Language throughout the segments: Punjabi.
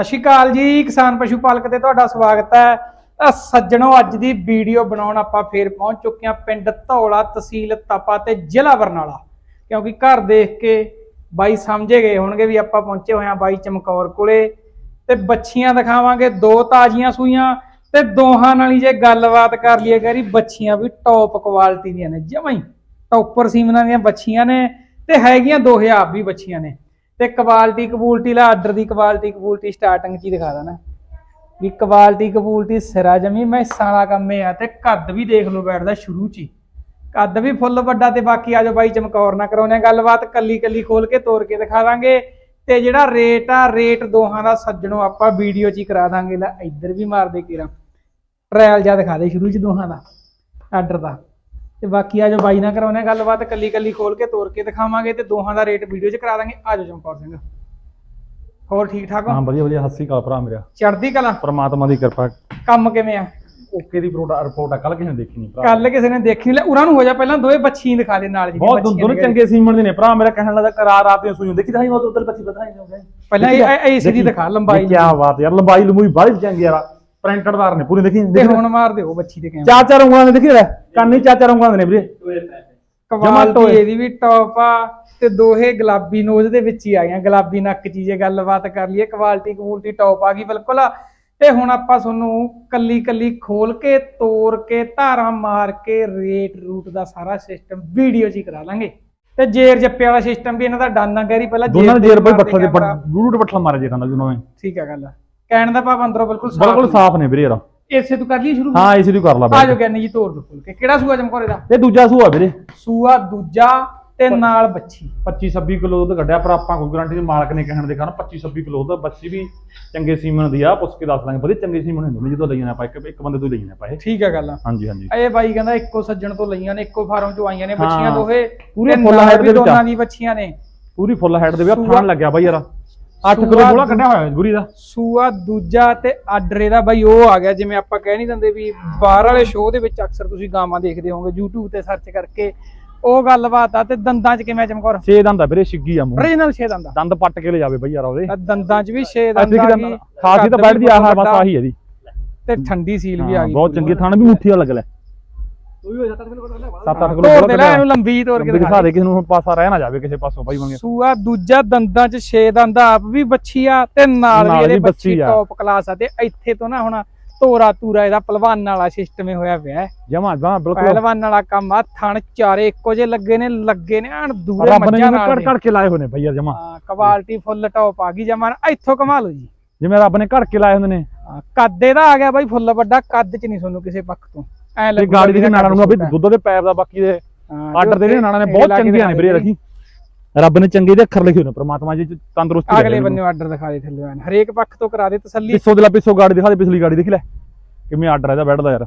ਸਤਿ ਸ਼੍ਰੀ ਅਕਾਲ ਜੀ, ਕਿਸਾਨ ਪਸ਼ੂ ਪਾਲਕ ਤੇ ਤੁਹਾਡਾ ਸਵਾਗਤ ਹੈ। ਸੱਜਣੋ, ਅੱਜ ਦੀ ਵੀਡੀਓ ਬਣਾਉਣ ਆਪਾਂ ਫੇਰ ਪਹੁੰਚ ਚੁੱਕੇ ਹਾਂ ਪਿੰਡ ਧੌਲਾ ਤਹਿਸੀਲ ਤਪਾ ਤੇ ਜ਼ਿਲ੍ਹਾ ਬਰਨਾਲਾ। ਕਿਉਂਕਿ ਘਰ ਦੇਖ ਕੇ ਬਾਈ ਸਮਝੇ ਗਏ ਹੋਣਗੇ ਵੀ ਆਪਾਂ ਪਹੁੰਚੇ ਹੋਏ ਹਾਂ ਬਾਈ ਚਮਕੌਰ ਕੋਲੇ। ਤੇ ਬੱਚੀਆਂ ਦਿਖਾਵਾਂਗੇ, ਦੋ ਤਾਜ਼ੀਆਂ ਸੂਈਆਂ ਤੇ ਦੋਹਾਂ ਨਾਲ ਹੀ ਜੇ ਗੱਲਬਾਤ ਕਰ ਲਈਏ ਕਰੀ ਬੱਚੀਆਂ ਵੀ ਟੌਪ ਕੁਆਲਿਟੀ ਦੀਆਂ ਨੇ, ਜਮਾਂ ਹੀ ਟੌਪਰ ਸੀਮਨਾਂ ਦੀਆਂ ਬੱਚੀਆਂ ਨੇ ਤੇ ਹੈਗੀਆਂ 2000 ਵੀ ਬੱਚੀਆਂ ਨੇ। ਤੇ ਕੁਆਲਿਟੀ ਕਬੂਲਟੀ ਲਾ, ਆਰਡਰ ਦੀ ਕੁਆਲਿਟੀ ਕਬੂਲਟੀ ਸਟਾਰਟਿੰਗ ਚ ਹੀ ਦਿਖਾ ਦੇਣਾ। ਵੀ ਕੁਆਲਿਟੀ ਕਬੂਲਟੀ ਸਿਰਾ ਜਮੀ, ਮੈਂ ਸਾਲਾ ਕੰਮੇ ਆ ਤੇ ਕੱਦ ਵੀ ਦੇਖ ਲਓ ਬੈਠਦਾ ਸ਼ੁਰੂ ਚ ਹੀ। ਕੱਦ ਵੀ ਫੁੱਲ ਵੱਡਾ ਤੇ ਬਾਕੀ ਆਜੋ ਬਾਈ, ਚਮਕੌਰ ਨਾ ਕਰਾਉਨੇ ਗੱਲਬਾਤ, ਕੱਲੀ ਕੱਲੀ ਖੋਲ ਕੇ ਤੋੜ ਕੇ ਦਿਖਾ ਦਾਂਗੇ। ਤੇ ਜਿਹੜਾ ਰੇਟ ਆ ਰੇਟ ਦੋਹਾਂ ਦਾ ਸੱਜਣੋ ਆਪਾਂ ਵੀਡੀਓ ਚ ਹੀ ਕਰਾ ਦਾਂਗੇ। ਲੈ, ਇੱਧਰ ਵੀ ਮਾਰ ਦੇ ਕੀਰਾ। ਟ੍ਰਾਇਲ ਜਾਂ ਦਿਖਾ ਦੇ ਸ਼ੁਰੂ ਚ ਦੋਹਾਂ ਦਾ ਆਰਡਰ ਦਾ। ਤੇ ਬਾਕੀ ਆਜੋ ਬਾਈ ਨਾ ਕਰਾਉਨੇ ਗੱਲਬਾਤ ਕੱਲੀ ਕੱਲੀ ਖੋਲ ਕੇ ਤੋੜ ਕੇ ਦਿਖਾਵਾਂਗੇ ਤੇ ਦੋਹਾਂ ਦਾ ਰੇਟ ਵੀਡੀਓ ਚ ਕਰਾ ਦਾਂਗੇ। ਆਜੋ ਚਮਕੌਰ ਸਿੰਘ। ਹੋਰ ਠੀਕ ਠਾਕ ਹਾਂ? ਹੋ ਵਧੀਆ ਵਧੀਆ। ਹੱਸੀ ਕਾ ਭਰਾ ਮੇਰਾ। ਚੜ੍ਹਦੀ ਕਲਾ? ਪਰਮਾਤਮਾ ਦੀ ਕਿਰਪਾ। ਕੰਮ ਕਿਵੇਂ ਆ? ਓਕੇ ਦੀ ਰਿਪੋਰਟ ਰਿਪੋਰਟ ਆ। ਕੱਲ ਕਿਸੇ ਨੇ ਦੇਖੀ ਨਹੀਂ ਭਰਾ। ਕੱਲ ਕਿਸੇ ਨੇ ਦੇਖੀ ਲੈ ਉਰਾਂ ਨੂੰ ਹੋ ਜਾ ਪਹਿਲਾਂ ਦੋਵੇਂ ਬੱਚੀ ਦਿਖਾ ਦੇ ਨਾਲ ਜਿਹੜੀਆਂ ਬਹੁਤ ਦੋਨੋਂ ਨੇ। ਚੰਗੇ ਸੀਮਣ ਦੇ ਨੇ। ਭਰਾ ਮੇਰਾ ਕਹਿਣ ਲੱਗਾ ਕਰਾਰ ਆਤੇ ਸੂਈ ਦੇਖੀ ਤਾਂ ਹੀ ਉਹ ਉਧਰ ਬੱਚੀ ਨਹੀਂ ਹੋ। ਗਏ ਪਹਿਲਾਂ ਇਹ ਏਸੀ ਦੀ ਦਿਖਾ। ਲੰਬਾਈ ਕੀ ਬਾਤ ਯਾਰ ਲੰਬਾਈ ਲੰਬੂਈ ਬਾਹਲੀ ਚੰਗੀ ਯਾਰ ਪ੍ਰਿੰਟਡਦਾਰ ਨੇ ਪੂਰੀ ਦੇਖੀ। ਤੇ ਦੇਖੀ ਹੁਣ ਮਾਰ ਦਿਓ ਬੱਚੀ ਦੇ ਕੈਮਰੇ। ਚਾਰ ਚਾਰ ਉਂਗਲਾਂ ਦੇ ਦੇਖੀ ਲੈ ਕੰਨ ਹੀ ਚਾਰ ਚਾਰ ਉਂਗਲਾਂ ਦੇ ਨੇ ਵੀਰੇ। ਕਮਾਲ ਟੋਏ। ਇਹਦੀ ਵੀ ਟੌਪ ਆ ਤੇ ਦੋਹੇ ਗੁਲਾਬੀ ਨੋਜ਼ ਦੇ ਵਿੱਚ ਹੀ ਆ ਗਈਆਂ। ਗੁਲਾਬੀ ਨੱਕ ਚੀਜ਼ੇ ਗੱਲਬਾਤ ਕਰ ਲਈਏ ਕੁਆਲਿਟੀ ਕਬੂਲਟੀ ਟੌਪ ਆ ਗਈ ਬਿਲਕੁਲ। ਤੇ ਹੁਣ ਆਪਾਂ ਤੁਹਾਨੂੰ ਕੱਲੀ ਕੱਲੀ ਖੋਲ ਕੇ ਤੋੜ ਕੇ ਧਾਰਾਂ ਮਾਰ ਕੇ ਰੇਟ ਰੂਟ ਦਾ ਸਾਰਾ ਸਿਸਟਮ ਵੀਡੀਓ 'ਚ ਹੀ ਕਰਾ ਲਾਂਗੇ। ਤੇ ਜੇਰ ਜੱਪੇ ਵਾਲਾ ਸਿਸਟਮ ਵੀ ਇਹਨਾਂ ਦਾ ਡਾਨਾ ਗੈਰੀ ਪਹਿਲਾਂ ਦੋਨਾਂ ਦੇ ਜੇਰ ਬਈ ਬੱਠਲ ਦੇ। ਬੂਟ ਬੱਠਲ ਮਾਰੇ ਜੇ ਕਹਿੰਦਾ ਜੁਨੋਂ ਠੀਕ ਆ ਗੱਲ। ਕਹਿਣ ਦਾ ਭਾਵ ਅੰਦਰੋਂ ਬਿਲਕੁਲ ਸਾਫ਼ ਬਿਲਕੁਲ ਸਾਫ਼ ਨੇ ਵੀਰੇ ਯਾਰ ਇਸੇ ਤੋਂ ਕਰ ਲਈ ਸ਼ੁਰੂ? ਹਾਂ ਇਸੇ ਦੀ ਕਰ ਲਾ ਆ ਜਾਓ ਗਿਆਨੀ ਜੀ ਤੋੜ ਦੋ ਖੋਲ ਕੇ ਕਿਹੜਾ ਸੂਆ ਚਮਕੌਰੇ ਦਾ? ਇਹ ਦੂਜਾ ਸੂਆ ਵੀਰੇ। ਸੂਆ ਦੂਜਾ ਤੇ ਨਾਲ ਬੱਚੀ। 25 26 ਕਿਲੋ ਦੁੱਧ ਕੱਢਿਆ ਪਰ ਆਪਾਂ ਕੋਈ ਗਾਰੰਟੀ ਨਹੀਂ ਮਾਲਕ ਨੇ ਕਹਿਣ ਦੇ ਕਾਰਨ 25 26 ਕਿਲੋ ਦੁੱਧ ਬੱਚੀ ਵੀ ਚੰਗੇ ਸੀਮਨ ਦੀ ਆ ਪੁੱਛ ਕੇ ਦੱਸ ਦਾਂਗੇ। ਵਧੀਆ ਚੰਗੇ ਸੀਮਨ ਹੁੰਦੇ ਨੇ ਜਦੋਂ ਲਈਆਂ ਆਪਾਂ ਇੱਕ ਇੱਕ ਬੰਦੇ ਤੋਂ ਹੀ ਲਈਆਂ ਆਪਾਂ ਇਹ। ਠੀਕ ਆ ਗੱਲ ਹਾਂਜੀ ਹਾਂਜੀ। ਇਹ ਬਾਈ ਕਹਿੰਦਾ ਇੱਕੋ ਸੱਜਣ ਤੋਂ ਲਈਆਂ ਨੇ ਇੱਕੋ ਫਾਰਮ ਚੋਂ ਆਈਆਂ ਨੇ। ਬੱਚੀਆਂ ਦੋਹੇ ਪੂਰੇ ਤੇ height ਵੀ ਦੇ ਵਿੱਚ। ਦੋਨਾਂ ਦੀ ਬੱਚੀਆਂ ਨੇ। ਪੂਰੀ ਫੁੱਲ ਹੈਡ ਦੇ ਵੀ ਥਾਣ ਲੱਗਿਆ ਬਾਈ ਯਾਰ। 8 ਕਿਲੋ ਬੋਲਾ ਕੱਢਿਆ ਹੋਇਆ ਗੁਰੀ ਦਾ। ਸੂਆ ਦੂਜਾ ਤੇ ਆਡਰੇ ਦਾ ਬਾਈ ਉਹ ਆ ਗਿਆ ਜਿਵੇਂ ਆਪਾਂ ਕਹਿ ਨਹੀਂ ਦਿੰਦੇ ਵੀ ਬਾਹਰ ਵਾਲੇ ਸ਼ੋਅ ਦੇ ਵਿੱਚ ਅਕਸਰ ਤੁਸੀਂ ਗਾਵਾਂ ਦੇਖਦੇ ਹੋਵੋਗੇ YouTube ਤੇ ਸਰਚ ਕਰਕੇ। ਉਹ ਗੱਲਬਾਤ ਆ ਤੇ ਦੰਦਾਂ 'ਚ ਕਿਵੇਂ ਚਮਕੌਰ? ਛੇ ਦੰਦ ਆ ਵੀਰੇ ਛਿੱਗੀ ਆ ਮੂੰਹ। ਓਰੀਜਨਲ 6 ਦੰਦਾਂ ਦੰਦ ਪੱਟ ਕੇ ਲੈ ਜਾਵੇ ਬਾਈ ਯਾਰ ਉਹਦੇ। ਦੰਦਾਂ 'ਚ ਵੀ 6 ਆ ਦੰਦ ਆ ਗਈ। ਖਾਸੀ ਤਾਂ ਬੈਠਦੀ ਵੀ ਆ ਹਾਂ ਬਹੁਤ ਬਸ ਆਹੀ ਹੈ ਜੀ। ਤੇ ਠੰਡੀ ਸੀਲ ਵੀ ਆ ਗਈ ਬਹੁਤ ਚੰਗੀ ਥਾਣ ਵੀ ਮੁੱਠੀ ਵਾਲਾ ਲੱਗਦਾ 7-8 ਕਿਲੋ ਤੋੜ ਬੋਲਾ ਦੇ ਲੈ। ਇਹਨੂੰ ਲੰਬੀ ਤੋੜ ਕੇ ਦਿਖਾ ਦਿਖਾ ਦੇ ਕਿਸੇ ਨੂੰ ਹੁਣ ਪਾਸਾ ਰਹਿ ਨਾ ਜਾਵੇ ਕਿਸੇ ਪਾਸੋਂ ਬਾਈ ਮੰਗੇ। ਸੂਆ ਦੂਜਾ ਦੰਦਾਂ 'ਚ 6 ਦੰਦ ਆਪ ਵੀ ਬੱਚੀ ਆ ਤੇ ਨਾਲ ਵੀ ਨਾਲ ਇਹਦੇ ਵੀ ਬੱਚੀ ਬੱਚੀ ਆ। ਟੌਪ ਕਲਾਸ ਆ ਤੇ ਇੱਥੇ ਤੋਂ ਨਾ ਹੁਣ ਤੋਰਾ ਤੂਰਾ ਇਹਦਾ ਪਹਿਲਵਾਨ ਵਾਲਾ ਸਿਸਟਮ ਹੀ ਹੋਇਆ ਪਿਆ ਹੈ। ਜਮਾ ਜਮਾ ਬਿਲਕੁਲ। ਪਹਿਲਵਾਨ ਵਾਲਾ ਕੰਮ ਆ ਥਣ ਚਾਰੇ ਇੱਕੋ ਜੇ ਲੱਗੇ ਨੇ ਲੱਗੇ ਨੇ ਐਨ ਦੂਰੇ ਮੱਝਾਂ ਨਾਲ ਕੇ ਲਾਏ ਹੋਏ ਨੇ ਜਮਾ। ਕੁਆਲਿਟੀ ਫੁੱਲ ਟੌਪ ਆ ਗਈ ਜਮਾਨ ਇੱਥੋਂ ਕਮਾ ਲਓ ਜੀ। ਜਿਵੇਂ ਰੱਬ ਨੇ ਘੜ ਕੇ ਲਾਏ ਹੁੰਦੇ ਨੇ। ਕੱਦ ਇਹਦਾ ਆ ਗਿਆ ਬਾਈ ਫੁੱਲ ਵੱਡਾ ਕੱਦ 'ਚ ਨਹੀਂ ਤੁਹਾਨੂੰ ਕਿਸੇ ਪੱਖ ਤੋਂ। ਐ ਤੇ ਗਾੜੀ ਦੇ ਨਾੜਾਂ ਨੂੰ ਵੀ ਦੁੱਧ ਦੇ ਪੈਪ ਦਾ ਬਾਕੀ ਦੇ ਆਰਡਰ ਦੇ ਨੇ ਨਾੜਾਂ ਨੇ ਬਹੁਤ ਚੰਗੀਆਂ ਨੇ ਵੀਰੇ ਰੱਖੀ। ਰੱਬ ਨੇ ਚੰਗੇ ਦੇ ਅੱਖਰ ਲਿਖੇ ਹੋਏ ਨੇ ਪ੍ਰਮਾਤਮਾ ਜੀ ਤੰਦਰੁਸਤੀ ਅਗਲੇ ਬੰਨੇ ਆਰਡਰ ਦਿਖਾ ਦੇ ਥੱਲੇ ਐਨ। ਹਰੇਕ ਪੱਖ ਤੋਂ ਕਰਾ ਦੇ ਤਸੱਲੀ। ਪਿੱਛੋਂ ਦੇ ਲਾ ਪਿੱਛੋਂ ਗਾੜੀ ਦਿਖਾ ਦੇ ਪਿਛਲੀ ਗਾੜੀ ਦੇਖ ਲੈ। ਕਿਵੇਂ ਆਰਡਰ ਇਹਦਾ ਬੈਠਦਾ ਯਾਰ।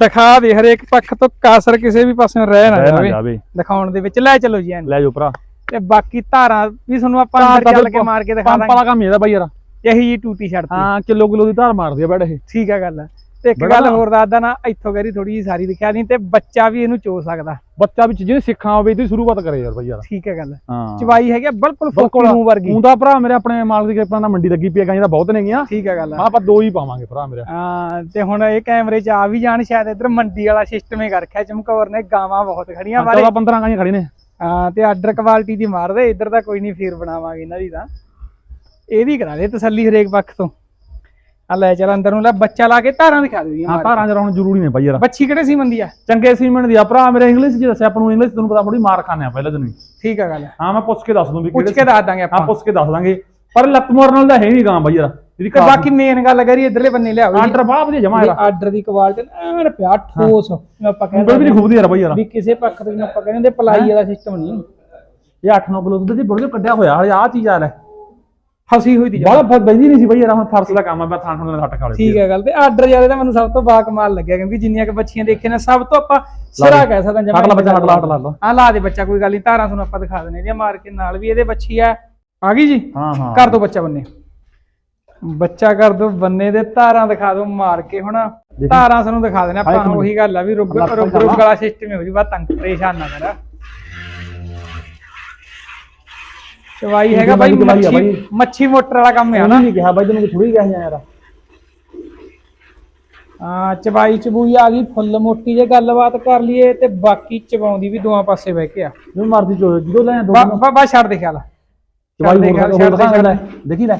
ਦਿਖਾ ਦੇ ਹਰੇਕ ਪੱਖ ਤੋਂ ਕਾਸਰ ਕਿਸੇ ਵੀ ਪਾਸੇ ਰਹਿ ਨਾ ਜਾਵੇ। ਦਿਖਾਉਣ ਦੇ ਵਿੱਚ। ਲੈ ਚਲੋ ਜੀ ਐਨ। ਲੈ ਜਾਓ ਭਰਾ। ਤੇ ਬਾਕੀ ਧਾਰਾਂ ਵੀ ਤੁਹਾਨੂੰ ਆਪਾਂ ਅੰਦਰ ਚੱਲ ਕੇ ਮਾਰ ਕੇ ਦਿਖਾ ਪੰਪ ਦਾਂਗੇ। ਵਾਲਾ ਕੰਮ ਇਹਦਾ ਬਾਈ ਯਾਰ। ਇਹੀ ਜੀ ਟੂਟੀ ਛੱਡਤੀ। ਹਾਂ ਕਿਲੋ ਕਿਲੋ ਦੀ ਧਾਰ ਮਾਰਦੀ ਆ ਬੈਠ ਇਹ। ਠੀਕ ਆ ਗੱਲ ਤੇ ਇੱਕ ਗੱਲ ਨਾ- ਹੋਰ ਦੱਸਦਾ ਨਾ ਇੱਥੋਂ ਕਰੀ ਥੋੜੀ ਜੀ ਸਾਰੀ ਦਿਖਿਆ ਨਹੀਂ ਤੇ ਬੱਚਾ ਵੀ ਇਹਨੂੰ ਚੋ ਸਕਦਾ। ਬੱਚਾ ਵਿੱਚ ਜਿਹਨੇ ਸਿੱਖਣਾ ਹੋਵੇ ਤੇ ਸ਼ੁਰੂਆਤ ਕਰੇ ਯਾਰ ਬਾਈ ਯਾਰ। ਠੀਕ ਹੈ ਗੱਲ। ਹਾਂ। ਚਵਾਈ ਹੈਗੀ ਬਿਲਕੁਲ ਫੋਕੀ ਮੂੰਹ ਵਰਗੀ। ਹੁੰਦਾ ਭਰਾ ਮੇਰੇ ਆਪਣੇ ਮਾਲਕ ਦੀ ਕਿਰਪਾ ਨਾਲ ਮੰਡੀ ਲੱਗੀ ਪਈ ਆ ਗਾਂ ਦਾ ਬਹੁਤ ਨੇਗੀਆਂ ਠੀਕ ਹੈ ਗੱਲ ਹਾਂ ਆਪਾਂ ਦੋ ਹੀ ਪਾਵਾਂਗੇ ਭਰਾ ਮੇਰੇ। ਹਾਂ ਤੇ ਹੁਣ ਇਹ ਕੈਮਰੇ 'ਚ ਆ ਵੀ ਜਾਣ ਸ਼ਾਇਦ ਇੱਧਰ ਮੰਡੀ ਵਾਲਾ ਸਿਸਟਮ ਹੀ ਕਰ ਰੱਖਿਆ ਚਮਕੌਰ ਨੇ ਗਾਵਾਂ ਬਹੁਤ ਖੜੀਆਂ ਬਾਰੇ 14 15 ਗਾਂਆਂ ਖੜੀ ਨੇ। ਹਾਂ ਤੇ ਆਰਡਰ ਕੁਆਲਿਟੀ ਦੀ ਮਾਰਦੇ ਇੱਧਰ ਤਾਂ ਕੋਈ ਨਹੀਂ ਫੇਰ ਬਣਾਵਾਂਗੇ ਇਹਨਾਂ ਦੀ ਤਾਂ। ਇਹਦੀ ਕਰਾ ਦੇ ਤਸੱਲੀ ਹਰੇਕ ਪੱਖ ਤੋਂ। ਆ ਲੈ ਚੱਲ ਅੰਦਰ ਨੂੰ ਲੈ ਬੱਚਾ ਲਾ ਕੇ ਧਾਰਾਂ ਦਿਖਾ ਦੇ ਹਾਂ ਧਾਰਾਂ ਜਰਾ ਹੁਣ ਜ਼ਰੂਰੀ ਨੇ ਬਾਈ ਯਾਰ। ਬੱਚੀ ਕਿਹੜੇ ਸੀ ਮੰਦੀ ਆ? ਚੰਗੇ ਸੀਮੈਂਟ ਦੀ ਆ ਭਰਾ ਮੇਰੇ ਇੰਗਲਿਸ਼ ਚ ਦੱਸਿਆ ਆਪਾਂ ਨੂੰ ਇੰਗਲਿਸ਼ ਤੁਹਾਨੂੰ ਪਤਾ ਥੋੜੀ ਮਾਰ ਖਾਣੇ ਆ ਪਹਿਲੇ ਦਿਨ ਹੀ ਠੀਕ ਆ ਗੱਲ ਹਾਂ ਮੈਂ ਪੁੱਛ ਕੇ ਦੱਸ ਦੂੰ ਵੀ ਪੁੱਛ ਕੇ ਦੱਸ ਦਾਂਗੇ ਹਾਂ ਆਪਾਂ। ਪੁੱਛ ਕੇ ਦੱਸ ਦਾਂਗੇ। ਪਰ ਲੱਤ ਮੋਰ ਨਾਲ ਦਾ ਹੈ ਨਹੀਂ ਗਾਂ ਬਾਈ ਯਾਰ ਜਿਹਦੀ ਬਾਕੀ ਮੇਨ ਗੱਲ ਕਰੀ ਇਧਰਲੇ ਬੰਨੇ ਲਿਆਓ ਆਰਡਰ ਬਾਹ ਵਧੀਆ ਜਮਾ ਯਾਰ ਆਰਡਰ ਦੀ ਕੁਆਲਿਟੀ ਐਨ ਪਿਆ ਠੋਸ। ਆਪਾਂ ਉਂਗਲ ਵੀ ਕਹਿੰਦੇ ਨਹੀਂ ਖੁੱਬਦੀ ਯਾਰ ਬਾਈ ਯਾਰ। ਵੀ ਕਿਸੇ ਪੱਖ ਤੋਂ ਆਪਾਂ ਕਹਿੰਦੇ ਪਲਾਈ ਵਾਲਾ ਸਿਸਟਮ ਨਹੀਂ। ਇਹ 8-9 ਕਿਲੋ ਦੁੱਧ ਦੀ ਕੱਢਿਆ ਹੋਇਆ ਹਲੇ ਆਹ ਚੀਜ਼ ਆ ਲੈ। ਫਸੀ ਹੋਈ ਦੀ ਬਾਹਲਾ ਫਰ ਬੈਂਦੀ ਨਹੀਂ ਸੀ ਬਾਈ ਯਾਰ ਹੁਣ ਫਰਸ ਦਾ ਕੰਮ ਆ ਮੈਂ ਥਾਂ ਥਾਂ ਹੱਟ ਖਾ ਲਈ ਠੀਕ ਹੈ ਗੱਲ ਤੇ ਆਰਡਰ ਜ਼ਿਆਦਾ ਤਾਂ ਮੈਨੂੰ ਸਭ ਤੋਂ ਬਾ ਕਮਾਲ ਲੱਗਿਆ ਕਿਉਂਕਿ ਜਿੰਨੀਆਂ ਕਿ ਬੱਚੀਆਂ ਦੇਖੇ ਨੇ ਸਭ ਤੋਂ ਆਪਾਂ ਸਿਰਾ ਕਹਿ ਸਕਦੇ ਹਟ ਲਾ ਬੱਚਾ ਹਟ ਲਾ ਹਟ ਲਾ, ਹਟ ਲਾ ਆ ਲਾ ਦੇ ਬੱਚਾ ਕੋਈ ਗੱਲ ਨਹੀਂ ਧਾਰਾਂ ਤੁਹਾਨੂੰ ਆਪਾਂ ਦਿਖਾ ਦਿੰਦੇ ਇਹਦੀਆਂ ਮਾਰ ਕੇ ਨਾਲ ਵੀ ਇਹਦੇ ਬੱਚੀ ਆ। ਆ ਗਈ ਜੀ? ਹਾਂ ਹਾਂ। ਕਰ ਦੋ ਬੱਚਾ ਬੰਨੇ। ਬੱਚਾ ਕਰ ਦੋ ਬੰਨੇ ਦੇ ਧਾਰਾਂ ਦਿਖਾ ਦੋ ਮਾਰ ਕੇ ਹੁਣ ਧਾਰਾਂ ਸਾਨੂੰ ਦਿਖਾ ਦੇਣਾ ਆਪਾਂ ਉਹੀ ਗੱਲ ਆ ਵੀ ਰੁੱਗ ਰੁੱਗ ਵਾਲਾ ਸਿਸਟਮ ਹੋ ਜੀ ਬਾ ਤੰਗ ਪਰੇਸ਼ਾਨ ਨਾ ਕਰ। ਚਵਾਈ ਹੈਗਾ ਬਾਈ ਆ ਮੱਛੀ। ਮੱਛੀ ਮੋਟਰ ਵਾਲਾ ਕੰਮ ਹੈ ਨਾ। ਉਹਨਾਂ ਨੇ ਕਿਹਾ ਬਾਈ ਤੈਨੂੰ ਥੋੜੀ ਕਿਹਾ ਯਾਰ। ਹਾਂ ਚਵਾਈ ਚਬੂਈ ਆ ਗਈ ਫੁੱਲ ਮੋਟੀ ਜੇ ਗੱਲਬਾਤ ਕਰ ਲਈਏ ਤੇ ਬਾਕੀ ਚਵਾਉਂਦੀ ਵੀ ਦੋਹਾਂ ਪਾਸੇ ਬਹਿ ਕੇ ਆ। ਜਿਵੇਂ ਮਰਜ਼ੀ ਚੋ ਜਦੋਂ ਲੈ ਦੋ ਬਾ ਬਾ- ਬਾ ਛੱਡ ਦੇ ਖਿਆਲ। ਚਵਾਈ ਹੋਰ ਦਿਖਾ ਲੈ ਦੇਖੀ ਲੈ।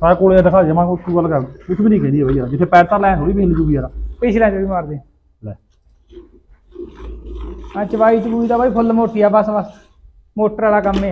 ਸਾਰਾ ਕੋਲੇ ਦਿਖਾ ਜਮਾ ਕੋਈ ਗੱਲ। ਕਰ ਕੁਝ ਵੀ ਨਹੀਂ ਕਹਿੰਦੀ ਬਾਈ ਯਾਰ ਜਿੱਥੇ ਪੈਰ ਤਾਂ ਲੈ ਥੋੜੀ ਵੇਲ ਜੂਗੀ ਯਾਰ। ਪਿਛਲਾ ਚ ਵੀ ਮਾਰ ਦੇ। ਲੈ। ਹਾਂ ਚਵਾਈ ਚਬੂਈ ਦਾ ਬਾਈ ਫੁੱਲ ਮੋਟੀ ਆ ਬਸ ਬਸ। ਮੋਟਰ ਵਾਲਾ ਕੰਮ ਹੀ।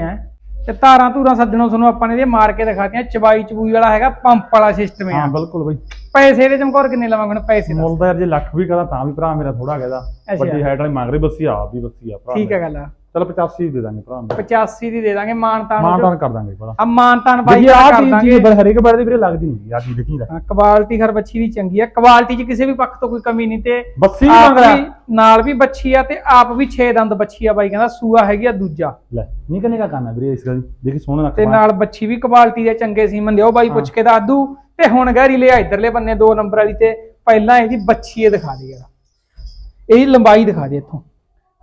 ਤੇ ਧਾਰਾਂ ਧੂਰਾਂ ਸੱਜਣੋਂ ਤੁਹਾਨੂੰ ਆਪਾਂ ਨੇ ਇਹਦੇ ਮਾਰ ਕੇ ਦਿਖਾਤੀਆਂ। ਚਵਾਈ ਚਬੂਈ ਵਾਲਾ ਹੈਗਾ ਪੰਪ ਵਾਲਾ ਸਿਸਟਮ ਹਾਂ। ਹੈ ਬਿਲਕੁਲ ਬਾਈ। ਪੈਸੇ ਦੇ ਚਮਕੌਰ ਕਿੰਨੇ ਲਵਾਂਗੇ ਹੁਣ? ਪੈਸੇ ਮੁੱਲ ਤਾਂ ਯਾਰ ਜੇ ਲੱਖ ਵੀ ਕਰਾਂ ਤਾਂ ਵੀ ਭਰਾ ਮੇਰਾ ਥੋੜਾ ਕਹਿਦਾ। ਵੱਡੀ ਹਾਈਟ ਵਾਲੀ ਮੰਗ ਰਹੀ ਬੱਸੀ ਆ ਆਪ ਵੀ ਬੱਸੀ ਆ ਭਰਾ ਠੀਕ ਹੈ। ਗੱਲ ਆ। ਚਲ 85 ਦੇ ਦਾਂਗੇ ਭਰਾ ਮੇਰਾ 85 ਦੀ ਦੇ ਦਾਂਗੇ ਮਾਨਤਾਨ ਮਾਂ ਤਾਂ ਕਰ ਦਾਂਗੇ ਭਰਾ। ਆ ਮਾਨਤਾਨ ਬਾਈ ਦੇਖੀ ਆ ਕਰ ਚੀਜ਼ ਦਾਂਗੇ। ਚੀਜ਼ ਪਰ ਹਰੇਕ ਦੀ ਵੀਰੇ ਲੱਗਦੀ ਨਹੀਂ ਆ ਚੀਜ਼ ਦੇਖੀ ਹਾਂ ਕੁਆਲਿਟੀ ਹਰ ਬੱਚੀ ਦੀ ਚੰਗੀ ਆ। ਕੁਆਲਿਟੀ 'ਚ ਕਿਸੇ ਵੀ ਪੱਖ ਤੋਂ ਕੋਈ ਕਮੀ ਨਹੀਂ ਤੇ ਬੱਸੀ ਵੀ ਆਪ ਮੰਗ ਰਿਹਾ ਵੀ ਨਾਲ ਵੀ ਬੱਚੀ ਆ ਤੇ ਆਪ ਵੀ 6 ਦੰਦ ਬੱਚੀ ਆ ਬਾਈ ਕਹਿੰਦਾ ਸੂਆ ਹੈਗੀ ਆ ਦੂਜਾ। ਲੈ ਨਿਕਲ ਨਿਕਾ ਕਰਨਾ ਵੀਰੇ ਇਸ ਗੱਲ ਦੀ। ਦੇਖੀ ਸੋਹਣਾ ਤੇ ਨਾਲ ਬੱਚੀ ਵੀ ਕੁਆਲਿਟੀ ਦੇ ਚੰਗੇ ਸੀਮਨ ਦੇ ਉਹ ਬਾਈ ਪੁੱਛ ਕੇ ਦਾਦੂ ਤੇ ਹੁਣ ਗਹਿਰੀ ਲਿਆ ਇਧਰਲੇ ਬੰਨੇ ਦੋ ਨੰਬਰ ਵਾਲੀ ਤੇ ਪਹਿਲਾਂ ਇਹਦੀ ਬੱਚੀ ਇਹ ਦਿਖਾ ਦੇ ਯਾਰ। ਇਹਦੀ ਲੰਬਾਈ ਦਿਖਾ ਦੇ ਇੱਥੋਂ।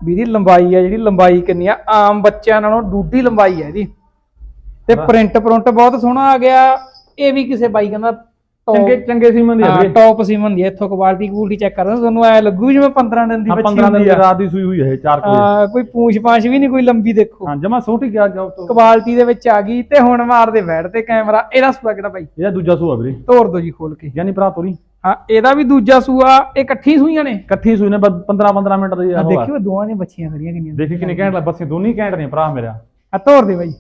ਵੀ ਇਹਦੀ ਲੰਬਾਈ ਆ ਜਿਹੜੀ ਲੰਬਾਈ ਕਿੰਨੀ ਆ ਆਮ ਬੱਚਿਆਂ ਨਾਲੋਂ ਡੂਡੀ ਲੰਬਾਈ ਆ ਇਹਦੀ। ਤੇ। ਪ੍ਰਿੰਟ ਪ੍ਰਿੰਟ ਬਹੁਤ ਸੋਹਣਾ ਆ ਗਿਆ ਇਹ ਵੀ ਕਿਸੇ ਬਾਈ ਕਹਿੰਦਾ ਚੰਗੇ ਚੰਗੇ ਸੀਮਨ ਦੀ ਹਾਂ ਟੌਪ ਸੀਮਨ ਦੀ ਇੱਥੋਂ ਕੁਆਲਿਟੀ ਕੁਆਲਿਟੀ ਚੈੱਕ ਕਰਦਾ ਤੁਹਾਨੂੰ ਐ ਲੱਗੂ ਜਿਵੇਂ 15 ਦਿਨ ਦੀ ਬੱਚੀ 15 ਦਿਨ ਦੀ ਰਾਤ ਦੀ ਸੂਈ ਹੋਈ ਹੈ 4 ਵਜੇ। ਹਾਂ, ਕੋਈ ਪੂੰਛ ਪਾਛ ਵੀ ਨਹੀਂ ਕੋਈ ਲੰਬੀ ਦੇਖੋ। ਹਾਂ ਜਮਾ ਛੋਟੀ ਗਿਆ ਜਾਓ ਤੋਂ। ਕੁਆਲਿਟੀ ਦੇ ਵਿੱਚ ਆ ਗਈ ਤੇ ਹੁਣ ਮਾਰਦੇ ਬੈਠ ਤੇ ਕੈਮਰਾ ਇਹਦਾ ਸੂਆ ਕਿਹੜਾ ਬਾਈ? ਇਹਦਾ ਦੂਜਾ ਸੂਆ ਵੀਰੇ। ਤੋੜ ਦੋ ਜੀ ਖੋਲ ਕੇ। ਯਾਨੀ ਭਰਾ ਤੋਰੀ। ਹਾਂ ਇਹਦਾ ਵੀ ਦੂਜਾ ਸੂਆ ਇਹ ਇਕੱਠੀ ਸੂਈਆਂ ਨੇ? ਇਕੱਠੀ ਸੂਈ ਨੇ 15 15 ਮਿੰਟ ਦੀ ਆ। ਦੇਖਿਓ ਦੋਵਾਂ ਦੀਆਂ ਬੱਚੀਆਂ ਖੜੀਆਂ ਕਿੰਨੀਆਂ। ਦੇਖੀ ਕਿੰਨੇ ਘੈਂਟ ਲੱਗ ਬੱਸੇ ਦੋਨੀ ਘੈਂਟ ਨੇ ਭਰਾ ਮੇਰਾ। ਆ ਤੋੜ ਦੇ ਬਾਈ।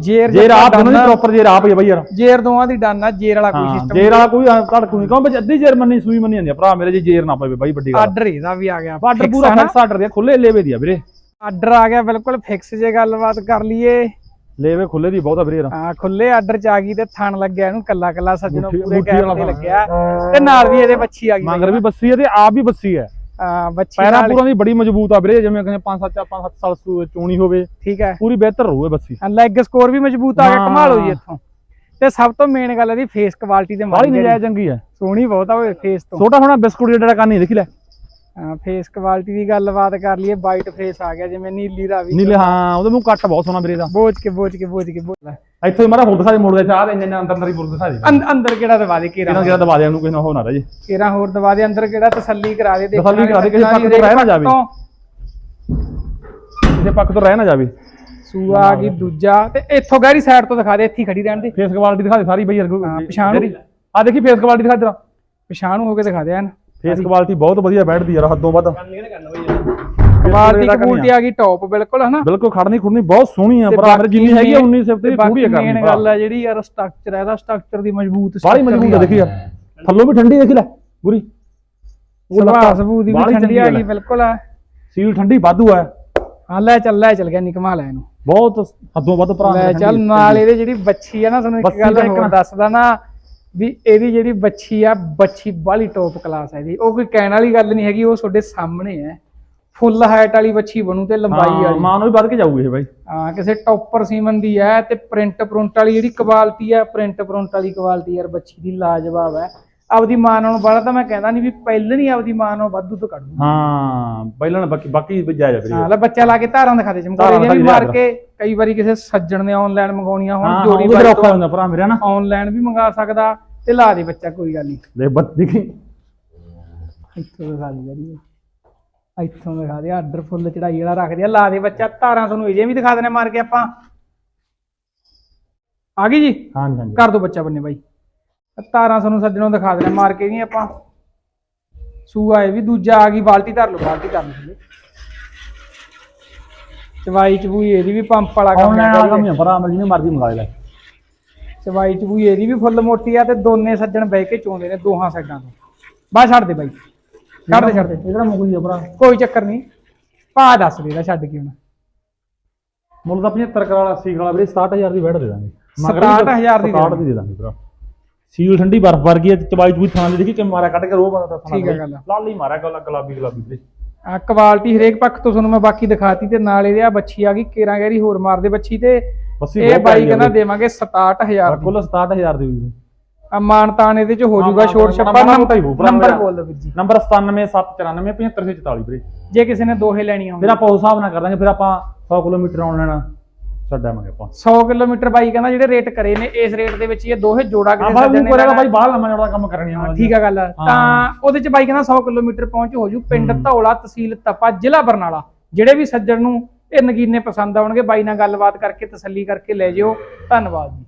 ਜੇਰ ਜੇ ਰਾਤ ਡਨ। ਦੋਨੋਂ ਆ, ਪ੍ਰੋਪਰ ਜੇ ਰਾਪ ਹੀ ਬਈ ਯਾਰ। ਜੇਰ ਦੋਵਾਂ ਦੀ ਡਨ ਆ ਜੇਰ ਵਾਲਾ ਕੋਈ ਹਾਂ ਸਿਸਟਮ ਜੇਰ ਵਾਲਾ ਕੋਈ ਧੜਕ ਨਹੀਂ ਕਹੋ ਵਿੱਚ ਅੱਧੀ ਜੇਰ ਮੰਨੀ ਸੂਈ ਮੰਨੀ ਜਾਂਦੀ ਆ। ਭਰਾ ਮੇਰੇ ਜੇ ਜੇਰ ਨਾ ਪਵੇ ਬਾਈ ਵੱਡੀ ਗੱਲ ਆਰਡਰ ਇਹਦਾ ਵੀ ਆ ਗਿਆ। ਆਰਡਰ ਪੂਰਾ ਨਾ? ਫਿਕਸ ਆਰਡਰ ਦੀ ਖੁੱਲੇ ਲੇਵੇ ਦੀ ਆ ਵੀਰੇ। ਆਰਡਰ ਆ ਗਿਆ ਬਿਲਕੁਲ ਫਿਕਸ ਜੇ ਗੱਲਬਾਤ ਕਰ ਲਈਏ। ਲੇਵੇ ਖੁੱਲੇ ਦੀ ਬਹੁਤ ਵੀਰੇ ਹਾਂ ਖੁੱਲੇ ਆਰਡਰ ਚ ਆ ਗਈ ਤੇ ਥਣ ਲੱਗਿਆ ਇਹਨੂੰ ਕੱਲਾ ਕੱਲਾ ਸੱਜਣੋਂ ਪੂਰੇ ਕੈਪ ਤੇ। ਲੱਗਿਆ ਤੇ ਨਾਲ ਵੀ ਇਹਦੇ ਬੱਚੀ ਆ ਗਈ ਮੰਗਰ ਵੀ ਬੱਸੀ ਹੈ ਤੇ ਆਪ ਵੀ ਬੱਸੀ ਹੈ ਬੱਚੀ ਪੈਰਾਂ ਪੂਰਾਂ ਦੀ ਬੜੀ ਮਜ਼ਬੂਤ ਆ ਵੀਰੇ ਜਿਵੇਂ ਕਹਿੰਦੇ 5 7 5 7 ਸਾਲ ਚੋਣੀ ਹੋਵੇ। ਠੀਕ ਹੈ। ਪੂਰੀ ਬਿਹਤਰ ਰਹੂਏ ਬੱਸੀ ਲੈਗ ਸਕੋਰ ਵੀ ਮਜ਼ਬੂਤ ਆ ਗਿਆ। ਕਮਾਲ ਹੋ ਜੀ ਇੱਥੋਂ। ਤੇ ਸਭ ਤੋਂ ਮੇਨ ਗੱਲ ਇਹਦੀ ਫੇਸ ਕੁਆਲਿਟੀ ਤੇ ਬਾਹਲੀ ਮਾਰੀ ਨਜਾਇਜ਼ ਚੰਗੀ ਹੈ ਸੋਹਣੀ ਬਹੁਤ ਆ ਫੇਸ ਤੋਂ। ਛੋਟਾ ਹੋਣਾ ਬਿਸਕੁਟ ਜਿਹੜਾ ਕਰਨੀ ਦੇਖੀ ਲੈ। ਫੇਸ ਕੁਆਲਿਟੀ ਦੀ ਗੱਲਬਾਤ ਕਰ ਲਈਏ ਵਾਈਟ ਫੇਸ ਆ ਗਿਆ ਜਿਵੇਂ ਨੀਲੀ ਰਾਵੀ। ਨੀਲੇ ਹਾਂ ਉਹਦੇ ਮੂੰਹ ਕੱਟ ਬਹੁਤ ਸੋਹਣਾ ਵੀਰੇ ਦਾ। ਬੋਝ ਕੇ ਬੋਝ ਕੇ ਬੋਝ ਕੇ ਬੋਝ ਇੱਥੇ ਮਾਰਾ ਹੋਰ ਦੇ ਮੋੜ ਦੇ ਚਾਹ ਇੰਨੇ ਇੰਨੇ ਅੰਦਰ ਅੰਦਰ ਹੀ ਦੇ। ਅੰਦ- ਅੰਦਰ ਕਿਹੜਾ ਦਵਾ ਦੇ ਇਹਨਾਂ ਕੇਰਾ ਜਿਹੜਾ ਦਬਾ ਦੇ ਉਹਨੂੰ ਕਿਸੇ ਨਾਲ ਹੋ ਨਾ ਰਹੇ ਕੇਰਾ ਹੋਰ ਦਵਾ ਦੇ ਅੰਦਰ ਕਿਹੜਾ ਤਸੱਲੀ ਕਰਾ ਦੇ ਤਸੱਲੀ ਕਰਾ ਦੇ, ਕਿਸੇ ਪੱਖ ਤੋਂ ਰਹਿ ਨਾ ਜਾਵੇ। ਕਿਸੇ ਪੱਖ ਤੋਂ ਰਹਿ ਨਾ ਜਾਵੇ। ਸੂਆ ਆ ਗਈ ਦੂਜਾ ਤੇ ਇੱਥੋਂ ਗਹਿਰੀ ਸਾਈਡ ਤੋਂ ਦਿਖਾ ਦੇ ਇੱਥੇ ਖੜੀ ਰਹਿਣ ਦੇ। ਫੇਸ ਕੁਆਲਿਟੀ ਦਿਖਾ ਦੇ ਸਾਰੀ ਬਈ ਯਾਰ ਪਛਾਣ। ਨੂੰ। ਆ ਦੇਖੀ ਫੇਸ ਕੁਆਲਿਟੀ ਦਿਖਾ ਜਰਾ। ਪਛਾਣ ਹੋ ਕੇ ਦਿਖਾ ਦੇ ਐਨ। ਫੇਸ ਕੁਆਲਿਟੀ ਬਹੁਤ ਵਧੀਆ ਬੈਠਦੀ ਯਾਰ ਹੱਦੋਂ ਵੱਧ। ਕੁਆਲਿਟੀ ਕਬੂਲਟੀ ਆ ਗਈ ਟੌਪ ਬਿਲਕੁਲ ਹਨਾ? ਬਿਲਕੁਲ ਖੜਨੀ ਖੁੜਨੀ ਬਹੁਤ ਸੋਹਣੀ ਆ ਤੇ ਭਰਾ ਮੇਰੇ ਜਿੰਨੀ ਹੈਗੀ ਆ ਸਿਫਤ ਦੀ ਥੋੜੀ ਆ ਕਰਨੀ ਗੱਲ ਆ ਜਿਹੜੀ ਯਾਰ ਸਟਰਕਚਰ ਹੈ ਇਹਦਾ ਸਟਰਕਚਰ ਦੀ ਮਜ਼ਬੂਤ ਬਾਹਲੀ ਮਜ਼ਬੂਤ ਆ ਦੀ ਦੇਖੀ ਯਾਰ ਥੱਲੋਂ ਵੀ ਠੰਡੀ ਦੇਖੀ ਲੈ ਪੂਰੀ ਸੁਭਾਅ ਸਬੂਤ ਦੀ ਵੀ ਠੰਡੀ ਆ ਗਈ। ਬਿਲਕੁਲ ਆ। ਸੀਲ ਠੰਡੀ ਵਾਧੂ ਆ। ਹਾਂ ਲੈ ਚੱਲ ਲੈ ਚੱਲ ਗਿਆ ਨਿਕਮਾ ਲੈ ਇਹਨੂੰ। ਬਹੁਤ ਹੱਦੋਂ ਵੱਧ ਭਰਾ ਲੈ ਚੱਲ ਨਾਲ ਇਹਦੇ ਜਿਹੜੀ ਬੱਚੀ ਆ ਨਾ ਤੁਹਾਨੂੰ ਇੱਕ ਗੱਲ ਦਾ ਇੱਕ ਹੋਰ ਨਾ- ਦੱਸਦਾ ਨਾ ਵੀ ਇਹਦੀ ਜਿਹੜੀ ਬੱਚੀ ਆ ਬੱਚੀ ਬਾਹਲੀ ਟੌਪ ਕਲਾਸ ਹੈ ਇਹਦੀ। ਉਹ ਕੋਈ ਕਹਿਣ ਵਾਲੀ ਗੱਲ ਨਹੀਂ ਹੈਗੀ ਉਹ ਤੁਹਾਡੇ ਸਾਹਮਣੇ ਹੈ। ਫੁੱਲ ਹਾਈਟ ਵਾਲੀ ਬੱਚੀ ਬਣੂ ਤੇ ਲੰਬਾਈ ਵਾਲੀ। ਮਾਂ ਨੂੰ ਵੀ ਵੱਧ ਕੇ ਜਾਊਗੀ ਇਹ ਬਾਈ। ਹਾਂ ਕਿਸੇ ਟੌਪਰ ਸੀਮਨ ਦੀ ਹੈ ਤੇ ਪ੍ਰਿੰਟ ਪ੍ਰਿੰਟ ਵਾਲੀ ਜਿਹੜੀ ਕੁਆਲਿਟੀ ਹੈ ਪ੍ਰਿੰਟ ਪ੍ਰਿੰਟ ਵਾਲੀ ਕੁਆਲਿਟੀ ਯਾਰ ਬੱਚੀ ਦੀ ਲਾਜਵਾਬ ਹੈ। ਆਪਦੀ ਮਾਂ ਨਾਲੋਂ ਬਾਹਲਾ ਤਾਂ ਮੈਂ ਕਹਿੰਦਾ ਨਹੀਂ ਵੀ ਪਹਿਲਾਂ ਨਹੀਂ ਆਪਦੀ ਮਾਂ ਨਾਲੋਂ ਵਾਧੂ ਤੋਂ ਕੱਢੂ ਹਾਂ ਪਹਿਲਾਂ ਬਾਕੀ ਬਾਕੀ ਆ ਵੀਰੇ ਹਾਂ ਲੈ ਬੱਚਾ ਲਾ ਕੇ ਧਾਰਾਂ ਦਿਖਾ ਦੇ ਚਮਕੌਰੇ ਦੀਆਂ ਵੀ ਮਾਰ ਕੇ ਕਈ ਵਾਰੀ ਕਿਸੇ ਸੱਜਣ ਨੇ ਆਨਲਾਈਨ ਮੰਗਾਉਣੀਆਂ ਹਾਂ ਹੁਣ ਹਾਂ, ਜੋੜੀ ਉਹ ਵੀ ਬਾਈ ਔਖਾ ਹੁੰਦਾ ਭਰਾ ਮੇਰੇ ਨਾ? ਆਨਲਾਈਨ ਵੀ ਮੰਗਾ ਸਕਦਾ ਤੇ ਲਾ ਦੇ ਬੱਚਾ ਕੋਈ ਗੱਲ ਨਹੀਂ ਲੈ ਬੱਤ ਦੇਖੀ। ਇੱਥੋਂ ਦਿਖਾ ਦੇ ਜਿਹੜੀ ਇੱਥੋਂ ਦਿਖਾ ਦੇ ਆਰਡਰ ਫੁੱਲ ਚੜਾਈ ਵਾਲਾ ਰੱਖ ਦਿਆ ਲਾ ਦੇ ਬੱਚਾ ਧਾਰਾਂ ਤੁਹਾਨੂੰ ਇਹ ਵੀ ਦਿਖਾ ਦੇਣੇ ਮਾਰ ਕੇ ਆਪਾਂ। ਆ ਗਈ ਜੀ? ਹਾਂਜੀ ਹਾਂਜੀ। ਕਰ ਦੋ ਬੱਚਾ ਬੰਨੇ ਬਾਈ। ਧਾਰਾਂ ਤੁਹਾਨੂੰ ਸੱਜਣੋਂ ਦਿਖਾ ਦੇਣਾ ਮਾਰ ਕੇ ਨਹੀਂ ਆਪਾਂ। ਸੂਆ ਇਹ ਵੀ ਦੂਜਾ ਆ ਗਈ ਬਾਲਟੀ ਧਰ ਲਓ ਬਾਲਟੀ ਧਰ ਲਓ। ਚਵਾਈ ਚਬੂਈ ਇਹਦੀ ਵੀ ਪੰਪ ਵਾਲਾ ਕੰਮ ਆਨਲਾਈਨ ਵਾਲਾ ਕੰਮ ਹੀ ਭਰਾ ਮੇਰੇ ਜਿਹਨੇ ਮਰਜ਼ੀ ਮੰਗਾ ਲੈ। ਚਵਾਈ ਚਬੂਈ ਇਹਦੀ ਵੀ ਫੁੱਲ ਮੋਟੀ ਆ ਤੇ ਦੋਨੇ ਸੱਜਣ ਬਹਿ ਕੇ ਚੋਂਦੇ ਨੇ ਦੋਹਾਂ ਸਾਈਡਾਂ ਤੋਂ। ਬਾਹਰ ਛੱਡ ਦੇ ਬਾਈ। ਛੱਡ ਦੇ ਛੱਡ ਦੇ। ਇਹ ਕਿਹੜਾ ਮੁਕਦੀ ਆ ਭਰਾ। ਕੋਈ ਚੱਕਰ ਨਹੀਂ। ਪਾ ਦੱਸ ਦੇ ਇਹਦਾ ਛੱਡ ਕੇ ਹੁਣ। ਮੁੱਲ ਦਾ 75 ਕਰਾਲਾ 80 ਕਰਾਲਾ ਵੀਰੇ 67000 ਦੀ ਬੈਠ ਦੇ ਦਾਂਗੇ। 67,000 ਦੀ ਦੇ 67 ਦੀ ਦੇ ਦਾਂਗੇ ਭਰਾ। ਸੀਲ ਠੰਡੀ ਬਰਫ ਵਰਗੀ ਹੈ ਤੇ ਚਬਾਈ ਚੂਈ ਥਾਂ ਦੀ ਦੇਖੀ ਕਿ ਮਾਰਿਆ ਕੱਢ ਕੇ ਰੋਹ ਬੰਦਾ ਤਾਂ ਠੀਕ ਹੈ ਗੱਲ। ਲਾਲੀ ਮਾਰਿਆ ਗੱਲ ਗੁਲਾਬੀ ਗੁਲਾਬੀ ਵੀਰੇ। ਆ ਕੁਆਲਿਟੀ ਹਰੇਕ ਪੱਖ ਤੋਂ ਤੁਹਾਨੂੰ ਮੈਂ ਬਾਕੀ ਦਿਖਾਤੀ ਤੇ ਨਾਲ ਇਹਦੇ ਆ ਬੱਚੀ ਆ ਗਈ ਕੇਰਾਂ ਗੈਰੀ ਹੋਰ ਮਾਰਦੇ ਬੱਚੀ ਤੇ ਬੱਸੀ ਇਹ ਬਾਈ ਕਹਿੰਦਾ ਦੇਵਾਂਗੇ 67000 ਦੀ। ਕੁੱਲ 67000 ਦੀ ਹੋਈ ਆ ਮਾਨਤਾਨ ਇਹਦੇ ਚ ਹੋ ਹਾਂ, ਜਾਊਗਾ ਮਾਨ- ਛੋਟ ਮਾਨ- ਛੱਪਾ। ਮਾਨ- ਮਾਨ- ਮਾਨ- ਮਾਨ- ਨੰਬਰ ਬੋਲ ਦਿਓ ਵੀਰ ਜੀ। ਨੰਬਰ 9779475744 ਵੀਰੇ। ਜੇ ਕਿਸੇ ਨੇ ਦੋਹੇ ਲੈਣੀਆਂ ਫਿਰ ਹੋਣ ਆਪਾਂ ਉਸ ਹਿਸਾਬ ਨਾਲ ਕਰ ਦਾਂਗੇ ਫਿਰ ਆਪਾਂ 100 ਕਿਲੋਮੀਟਰ ਆਨਲਾਈਨ ਛੱਡਾਂਗੇ ਆਪਾਂ। 100 ਕਿਲੋਮੀਟਰ ਬਾਈ ਕਹਿੰਦਾ ਜਿਹੜੇ ਰੇਟ ਕਰੇ ਨੇ ਇਸ ਰੇਟ ਦੇ ਵਿੱਚ ਇਹ ਦੋਹੇ ਜੋੜਾ ਕਿਤੇ ਉਹ ਨੇ ਕਰੇਗਾ। ਬਾਈ ਬਾਹਰ ਲੰਮਾ ਜੋੜਾ ਕੰਮ ਕਰਨੀ ਆ। ਠੀਕ ਆ ਗੱਲ। ਤਾਂ ਉਹਦੇ ਚ ਬਾਈ ਕਹਿੰਦਾ 100 ਕਿਲੋਮੀਟਰ ਪਹੁੰਚ ਹੋ ਜੂ। ਪਿੰਡ। ਧੌਲਾ ਤਹਿਸੀਲ ਤਪਾ ਜ਼ਿਲ੍ਹਾ ਬਰਨਾਲਾ। ਜਿਹੜੇ ਵੀ ਸੱਜਣ ਨੂੰ ਇਹ ਨਗੀਨੇ ਪਸੰਦ ਆਉਣਗੇ ਬਾਈ ਨਾਲ ਗੱਲਬਾਤ ਕਰਕੇ ਤਸੱਲੀ ਕਰਕੇ ਲੈ ਜਿਓ। ਧੰਨਵਾਦ ਜੀ।